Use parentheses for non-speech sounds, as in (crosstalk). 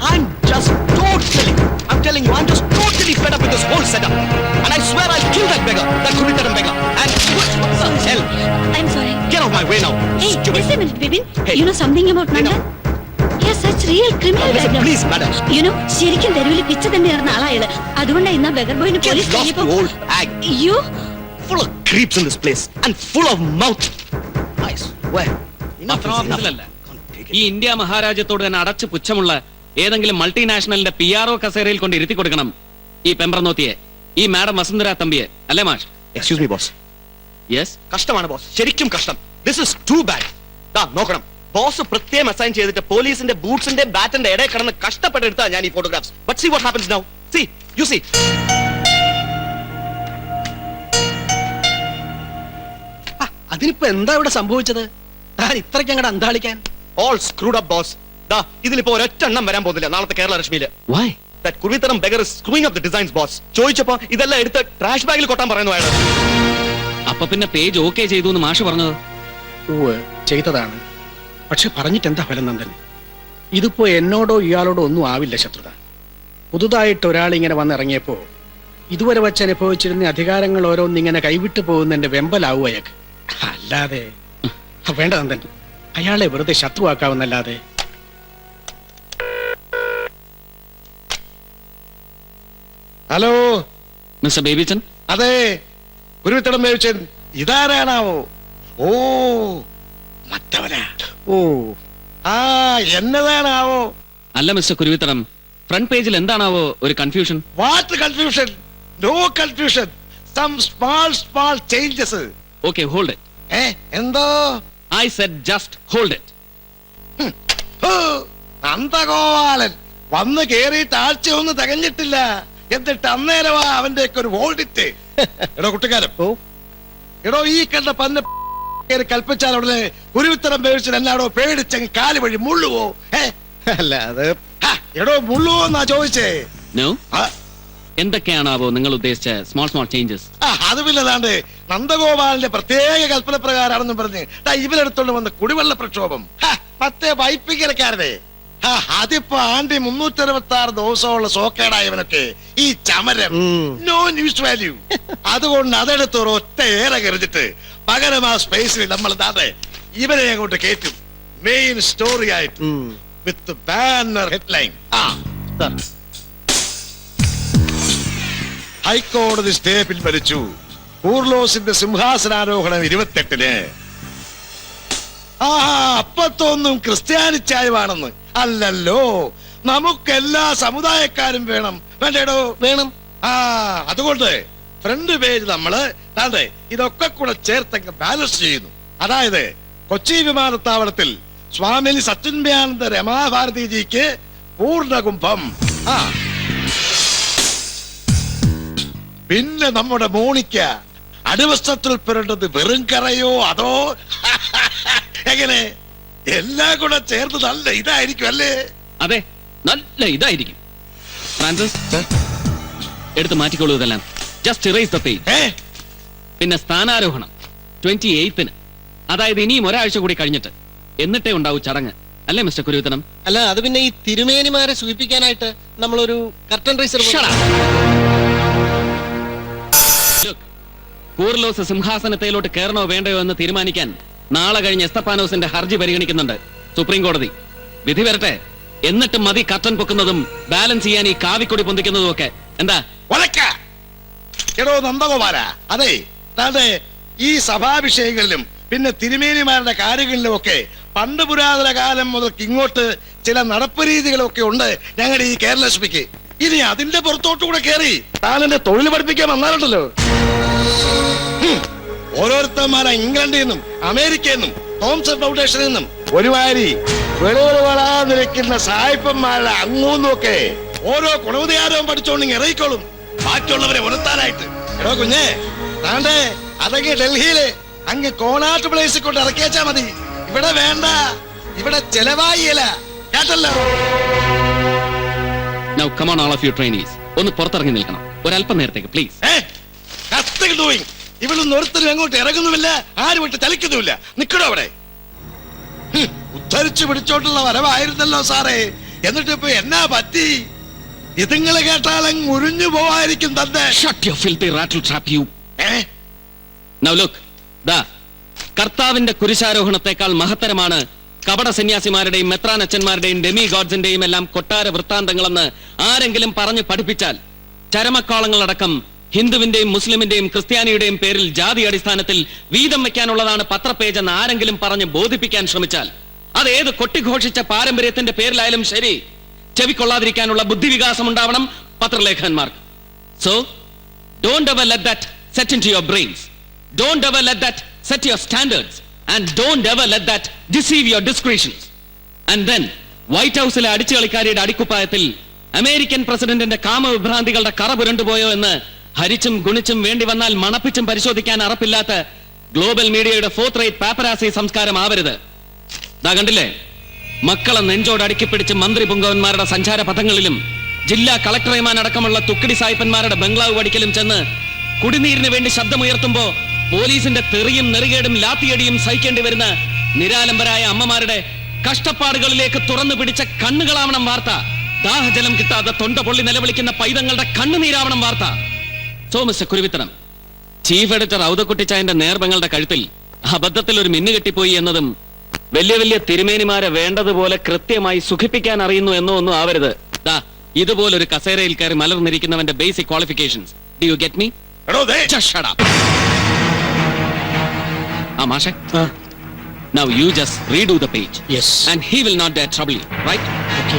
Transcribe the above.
I'm just totally, I'm telling you, I'm just totally fed up with this whole setup. And I swear I'll kill that beggar, that Kuritaram beggar. And what the hell? I'm sorry. Get out of my way now. Hey, Stupid. just a minute, Bibin. Hey. You know something about Nanda? Yes? He has such real criminal Listen, background. please, madam. You know, ശരിക്കും തെരുവിൽ പിച്ച തന്നെ നടന്ന ആളാ അയാൾ അതുകൊണ്ടാ ഇന്ന് beggar ബോയിന് Get police lost, old hag. You? Full of creeps in this place. And full of mouth. I swear. ഈ. ഇന്ത്യ മഹാരാജ്യത്തോട് തന്നെ അടച്ചു പുച്ഛമുള്ള ഏതെങ്കിലും മൾട്ടിനാഷണലിന്റെ പി ആർ ഒ കസേരയിൽ കൊണ്ട് ഇരുത്തി കൊടുക്കണം. ഈ പെമ്പ്രനോത്തിയെ ഈ മാഡം വസുന്ധര തമ്പിയെ അല്ലേ മാഷ്? എക്സ്ക്യൂസ് മീ ബോസ് യെസ് കഷ്ടമാണ് ബോസ് ശരിക്കും കഷ്ടം. ദിസ് ഇസ് ടു ബാഡ് ദാ നോക്കണം. ബോസ് പ്രത്യേകം അസൈൻ ചെയ്തിട്ട് പോലീസിന്റെ ബൂട്ട്സിന്റെ ബാറ്റിന്റെ ഇടയിൽ കിടന്ന് കഷ്ടപ്പെട്ടെടുത്താ ഞാൻ ഈ photographs but see what happens now see you see അതിനിപ്പോ എന്താ ഇവിടെ സംഭവിച്ചത്? താൻ ഇത്രയ്ക്ക് അങ്ങോട്ട് അന്താളിക്കാൻ. ഓൾ സ്ക്രൂഡ് അപ്പ് ബോസ് ദാ ഇതിലിപ്പോ ഒരൊറ്റ എണ്ണം വരാൻ പോകുന്നില്ല നാളത്തെ കേരള രശ്മിയിൽ why that കുറിത്തരം beggar screwing up the designs boss ചോദിച്ചപ്പോ ഇതെല്ലാം എടുത്ത് ട്രാഷ് ബാഗിൽ കൊട്ടാൻ പറയുന്നു അയാൾ അപ്പൊ പിന്നെ പേജ് ഓക്കെ ചെയ്തു എന്ന് മാഷ് പറഞ്ഞത്? ഓ ചെയ്തതാണ്. പക്ഷെ പറഞ്ഞിട്ട് എന്താ ഫലം നന്ദൻ? ഇതിപ്പോ എന്നോടോ ഇയാളോടോ ഒന്നും ആവില്ല ശത്രുത. പുതുതായിട്ട് ഒരാൾ ഇങ്ങനെ വന്നിറങ്ങിയപ്പോ ഇതുവരെ വച്ച് അനുഭവിച്ചിരുന്ന അധികാരങ്ങൾ ഓരോന്നിങ്ങനെ കൈവിട്ടു പോകുന്നതിന്റെ വെമ്പലാവും അയാൾക്ക്. അല്ലാതെ വേണ്ട നന്ദൻ. അയാളെ വെറുതെ ശത്രുവാക്കാവുന്നല്ലാതെ ഹലോ? മിസ്റ്റർ ബേബിച്ചൻ? അതെ കുരുവിത്തടം ബേബിച്ചൻ ഇതാരാണാവോ? ഓ മറ്റവനാ. ഓ ആ എന്നതാണാവോ? അല്ല മിസ്റ്റർ കുരുവിത്തടം. ഫ്രണ്ട് പേജിൽ എന്താണാവോ ഒരു confusion what confusion no confusion some small small changes okay hold it ഏ എന്തോ? I said just hold it ഹോ, നന്ദഗോപാലൻ. വന്ന് കേറിയിട്ട് ആഴ്ചയൊന്നും തികഞ്ഞിട്ടില്ല. എന്നിട്ട് അന്നേരമാ അവന്റെ ഒക്കെ ഒരു വോൾഡിറ്റ് എടോ കുട്ടിക്കാരൻ ഓ. എടോ ഈ കണ്ട പന്ന കൽപ്പിച്ചാൽ അവിടെ കുരുവിത്തരം പേടിച്ചിട്ട് എന്നാടോ പേടിച്ചങ്ങ് കാൽ വഴി മുള്ളുവോ? ഏ അല്ല അത് ഹാ, എടോ മുള്ളുവോ എന്നാ ചോദിച്ചേ. നോ. ആ, എന്തൊക്കെയാണാവോ നിങ്ങൾ ഉദ്ദേശിച്ച സ്മോൾ സ്മോൾ ചേഞ്ചസ് ആ, അത് നന്ദഗോപാലിന്റെ പ്രത്യേക കൽപ്പന പ്രകാരമാണെന്നും പറഞ്ഞ് ദാ ഇവരെടുത്തോണ്ട് വന്ന കുടിവെള്ള പ്രക്ഷോഭം. ഹാ, മറ്റേ വൈപ്പിക്കരക്കാരനെ ഹാ, അതിപ്പോ ആണ്ടി മുന്നൂറ്റി അറുപത്തി ആറ് ദിവസമുള്ള സോക്കേടായവനൊക്കെ ഈ ചമരം. നോ ന്യൂസ് വാല്യൂ അതുകൊണ്ട് അതെടുത്ത് ഒരു ഒറ്റ ഏറെ കരുതിട്ട് പകരം ആ സ്പേസിൽ നമ്മൾ താതെ ഇവരെ അങ്ങോട്ട് കേറ്റും മെയിൻ സ്റ്റോറി ആയിട്ട്. വിത്ത് ബാനർ ഹെഡ്ലൈൻ ആ. ഹൈക്കോടതി സ്റ്റേ പിൻവലിച്ചു കൂർലോസിന്റെ സിംഹാസനാരോഹണം ഇരുപത്തെട്ടിന്. ആ അപ്പത്തൊന്നും ക്രിസ്ത്യാനിച്ചായവാണെന്ന് അല്ലല്ലോ. നമുക്കെല്ലാ സമുദായക്കാരും വേണം. വേണ്ടേടോ? വേണം. ആ അതുകൊണ്ട് ഫ്രണ്ട് പേജ് നമ്മൾ അതെ ഇതൊക്കെ കൂടെ ചേർത്തങ്ങ് ബാലൻസ് ചെയ്യുന്നു. അതായത് കൊച്ചി വിമാനത്താവളത്തിൽ സ്വാമിനി സത്യന്യാനന്ദ രമാഭാരതിജിക്ക് പൂർണകുംഭം. ആ. പിന്നെ നമ്മുടെ മോണിക്ക അടിവസ്ത്രത്തിൽ പുരണ്ടത് വെറും കറയോ അതോ? (laughs) എങ്ങനെ? എല്ലാം കൂടെ ചേർത്ത് നല്ല ഇതായിരിക്കും അല്ലേ? അതെ നല്ല ഇതായിരിക്കും. ഫ്രാൻസിസ് എടുത്ത് മാറ്റിക്കോളൂ ഇതെല്ലാം. ജസ്റ്റ് ഇറേസ് ദ പേജ് ഏ? പിന്നെ സ്ഥാനാരോഹണം ട്വന്റി എയ്ത്തിന് അതായത് ഇനിയും ഒരാഴ്ച കൂടി കഴിഞ്ഞിട്ട്. എന്നിട്ടേ ഉണ്ടാവൂ ചടങ്ങ്. അല്ലേ മിസ്റ്റർ കുരുത്തനം അല്ല അത് പിന്നെ ഈ തിരുമേനിമാരെ സൂചിപ്പിക്കാനായിട്ട് നമ്മളൊരു കർട്ടൻ റൈസർ കൂർലോസ് സിംഹാസനത്തിലോട്ട് കയറണോ വേണ്ടയോ എന്ന് തീരുമാനിക്കാൻ നാളെ കഴിഞ്ഞ് എസ്തപ്പാനോസിന്റെ ഹർജി പരിഗണിക്കുന്നുണ്ട്. സുപ്രീം കോടതി. വിധി വരട്ടെ. എന്നിട്ട് മതി കട്ടൻ പൊക്കുന്നതും ബാലൻസ് ചെയ്യാൻ ഈ കാവിക്കൊടി പൊന്തിക്കുന്നതും ഒക്കെ. എന്താ? നന്ദഗോപാല. അതെ താണ്ടെ ഈ സഭാഭിഷേകങ്ങളിലും പിന്നെ തിരുമേനിമാരുടെ കാര്യങ്ങളിലും ഒക്കെ പണ്ട് പുരാതന കാലം മുതൽക്ക് ഇങ്ങോട്ട് ചില നടപ്പ് രീതികളൊക്കെ ഉണ്ട് ഞങ്ങളുടെ ഈ കേരള സഭയ്ക്ക് ഇനി അതിന്റെ പുറത്തോട്ട് കൂടെ കയറി താൻ എന്റെ തൊഴിൽ പഠിപ്പിക്കാൻ വന്നാലുണ്ടല്ലോ. ഓരോരുത്തന്മാരെ ഇംഗ്ലണ്ടിൽ നിന്നും അമേരിക്കയിൽ നിന്നും തോംസൺ ഫൗണ്ടേഷനിൽ നിന്നും. ഒരുമാതിരി വെളുവെളുവളാന്നിരിക്കുന്ന സായിപ്പന്മാരുടെ അങ്ങൂന്നൊക്കെ ഓരോ ഗുണവധികാരവും പഠിച്ചോണ്ട് ഇറങ്ങിക്കോളും. ബാക്കിയുള്ളവരെ ഉണർത്താനായിട്ട് എടോ കുഞ്ഞേ താണ്ടേ അതൊക്കെ ഡൽഹിയിൽ അങ്ങ് കോണാട്ട് പ്ലേസിൽ കൊണ്ട് ഇറക്കിയാച്ചാ മതി. ഇവിടെ വേണ്ട ഇവിടെ ചെലവായില്ല കേട്ടല്ലോ? Now come on all of you trainees ഒന്ന് പുറത്തിറങ്ങി നിൽക്കണം. ഒരല്പം നേരത്തേക്ക് പ്ലീസ് ഡൂയിങ് ഇവിടുന്ന് ഒരുത്തരും അങ്ങോട്ട് ഇറങ്ങുന്നുമില്ല ആരും വിട്ട് ചലിക്കുന്നുമില്ല. നിക്കടോ അവിടെ. ഉദ്ധരിച്ചു പിടിച്ചോട്ടുള്ള വരവായിരുന്നല്ലോ സാറേ. എന്നിട്ട് ഇപ്പൊ എന്നാ പറ്റി? ഇതുങ്ങളെ കേട്ടാലും ഉരിഞ്ഞു പോവായിരിക്കും തന്നെ shut filthy trap you look, ദാ കർത്താവിന്റെ കുരിശാരോഹണത്തെക്കാൾ മഹത്തരമാണ് കപട സന്യാസിമാരുടെയും മെത്രാനച്ചന്മാരുടെയും ഡെമി ഗോഡ്സിന്റെയും എല്ലാം കൊട്ടാര വൃത്താന്തങ്ങളെന്ന് ആരെങ്കിലും പറഞ്ഞു പഠിപ്പിച്ചാൽ ചരമക്കോളങ്ങളടക്കം ഹിന്ദുവിന്റെയും മുസ്ലിമിന്റെയും ക്രിസ്ത്യാനിയുടെയും പേരിൽ ജാതി അടിസ്ഥാനത്തിൽ വീതം വെക്കാനുള്ളതാണ് പത്രപേജ് എന്ന് ആരെങ്കിലും പറഞ്ഞ് ബോധിപ്പിക്കാൻ ശ്രമിച്ചാൽ. അത് ഏത് കൊട്ടിഘോഷിച്ച പാരമ്പര്യത്തിന്റെ പേരിലായാലും ശരി. ചെവിക്കൊള്ളാതിരിക്കാനുള്ള ബുദ്ധിവികാസം ഉണ്ടാവണം പത്രലേഖകന്മാർക്ക്. So don't ever let that set in to your brains don't ever let that set your standards and don't ever let that deceive your discretions. And then white ഹൗസിലെ അടിച്ചു കളിക്കാരിയുടെ അടിക്കുപ്പായത്തിൽ അമേരിക്കൻ പ്രസിഡന്റിന്റെ കാമവിഭ്രാന്തികളുടെ കറ പുരണ്ടുപോയോ എന്ന് ഹരിച്ചും ഗുണിച്ചും വേണ്ടി വന്നാൽ മണപ്പിച്ചും പരിശോധിക്കാൻ അറപ്പില്ലാത്ത ഗ്ലോബൽ മീഡിയയുടെ ഫോർത്ത് റേറ്റ് പേപ്പറാസി സംസ്കാരം ആവരുത്. ഇതാ കണ്ടില്ലേ? മക്കളെ നെഞ്ചോട് അടുക്കിപ്പിടിച്ച് മന്ത്രി പുങ്കവന്മാരുടെ സഞ്ചാര പഥങ്ങളിലും ജില്ലാ കളക്ടറേമാൻ അടക്കമുള്ള തുക്കിടി സായിപ്പന്മാരുടെ ബംഗ്ലാവ് വടിക്കലും ചെന്ന് കുടിനീരിന് വേണ്ടി ശബ്ദമുയർത്തുമ്പോ പോലീസിന്റെ തെറിയും നെറികേടും ലാത്തിയടിയും സഹിക്കേണ്ടി വരുന്ന നിരാലംബരായ അമ്മമാരുടെ കഷ്ടപ്പാടുകളിലേക്ക് തുറന്നു പിടിച്ച കണ്ണുകളാവണം വാർത്ത. ദാഹജലം കിട്ടാതെ തൊണ്ട പൊള്ളി നിലവിളിക്കുന്ന പൈതങ്ങളുടെ കണ്ണുനീരാവണം വാർത്ത. So mister കുരുവിത്തനം. ചീഫ് എഡിറ്റർ ഔതക്കുട്ടിച്ചായന്റെ നേർബങ്ങളുടെ കഴുത്തിൽ അബദ്ധത്തിൽ ഒരു മിന്നു കെട്ടിപ്പോയി എന്നതും വലിയ വലിയ തിരുമേനിമാരെ വേണ്ടതുപോലെ കൃത്യമായി സുഖിപ്പിക്കാൻ അറിയുന്നു എന്നോ ഒന്നും ആവരുത്. ദാ ഇതുപോലൊരു കസേരയിൽ കയറി മലർന്നിരിക്കുന്നവന്റെ basic qualifications do you get me ആ മാഷെ. Now you just read the page not and he will not Okay. Trouble you right okay